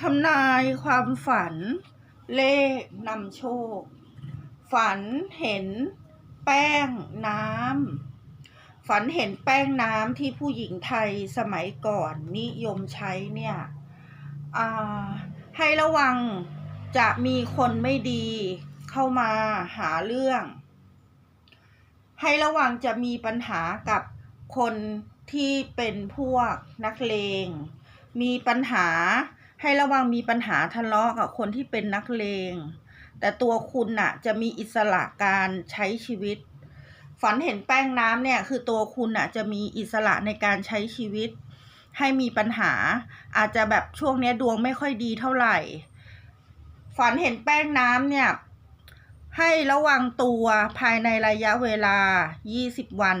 ทำนายความฝัน เลขนำโชค ฝันเห็นแป้งน้ำฝันเห็นแป้งน้ำที่ผู้หญิงไทยสมัยก่อนนิยมใช้เนี่ยให้ระวังจะมีคนไม่ดีเข้ามาหาเรื่อง ให้ระวังจะมีปัญหากับคนที่เป็นพวกนักเลง มีปัญหา ให้ระวังมีปัญหาทะเลาะกับคนที่เป็นนักเลง แต่ตัวคุณน่ะ จะมีอิสระการใช้ชีวิต ฝันเห็นแป้งน้ำเนี่ย คือตัวคุณน่ะ จะมีอิสระในการใช้ชีวิต ให้มีปัญหา อาจจะแบบช่วงนี้ดวงไม่ค่อยดีเท่าไหร่ ฝันเห็นแป้งน้ำเนี่ย ให้ระวังตัวภายในระยะเวลา 20 วัน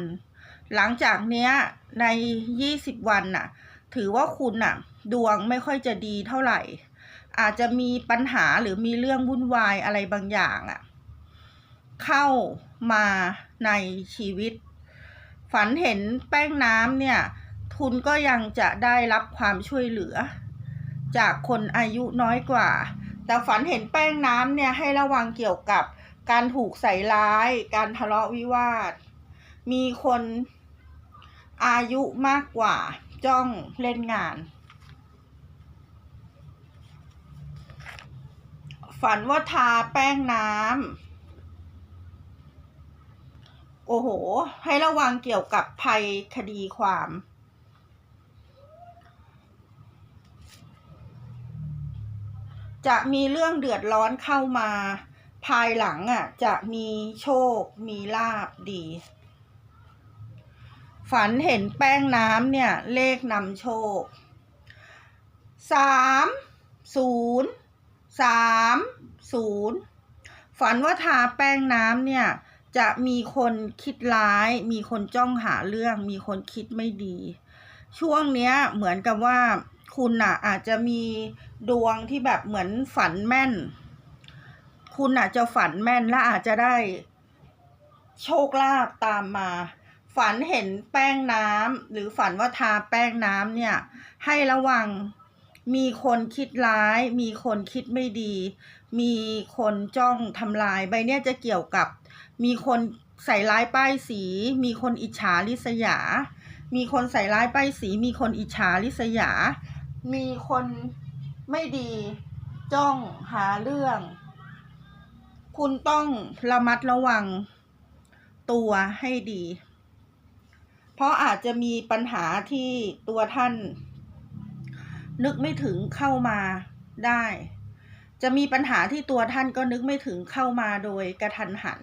หลังจากเนี้ยใน 20 วันน่ะ ถือว่าคุณน่ะ ดวงไม่ค่อยจะดีเท่าไหร่ อาจจะมีปัญหาหรือมีเรื่องวุ่นวายอะไรบางอย่างอะเข้ามาในชีวิต ฝันเห็นแป้งน้ำเนี่ย คุณก็ยังจะได้รับความช่วยเหลือ จากคนอายุน้อยกว่า แต่ฝันเห็นแป้งน้ำเนี่ยให้ระวังเกี่ยวกับการถูกใส่ร้าย การทะเลาะวิวาท มีคนอายุมากกว่าจ้องเล่นงาน ฝันว่าทาแป้งน้ำ โอ้โห ให้ระวังเกี่ยวกับภัยคดีความ จะมีเรื่องเดือดร้อนเข้ามา ภายหลังอะ จะมีโชค มีลาบดี ฝันเห็นแป้งน้ำเนี่ย เลขนำโชคสามศูนย์ สามศูนย์ฝันว่าทาแป้งน้ำเนี่ย จะมีคนคิดร้าย มีคนจ้องหาเรื่อง มีคนคิดไม่ดี ช่วงเนี้ยเหมือนกับว่าคุณน่ะอาจจะมีดวงที่แบบเหมือนฝันแม่น คุณอาจจะฝันแม่นและอาจจะได้โชคลาภตามมา ฝันเห็นแป้งน้ำหรือฝันว่าทาแป้งน้ำเนี่ย ให้ระวัง มีคนคิดร้าย มีคนคิดไม่ดี มีคนจ้องทำลาย ใบเนี้ยจะเกี่ยวกับ มีคนใส่ร้ายป้ายสี มีคนอิจฉาริษยา มีคนใส่ร้ายป้ายสี มีคนอิจฉาริษยา มีคนไม่ดี จ้องหาเรื่อง คุณต้องระมัดระวังตัวให้ดี เพราะอาจจะมีปัญหาที่ตัวท่าน นึกไม่ถึงเข้ามาได้ จะมีปัญหาที่ตัวท่านก็นึกไม่ถึงเข้ามาโดยกระทันหัน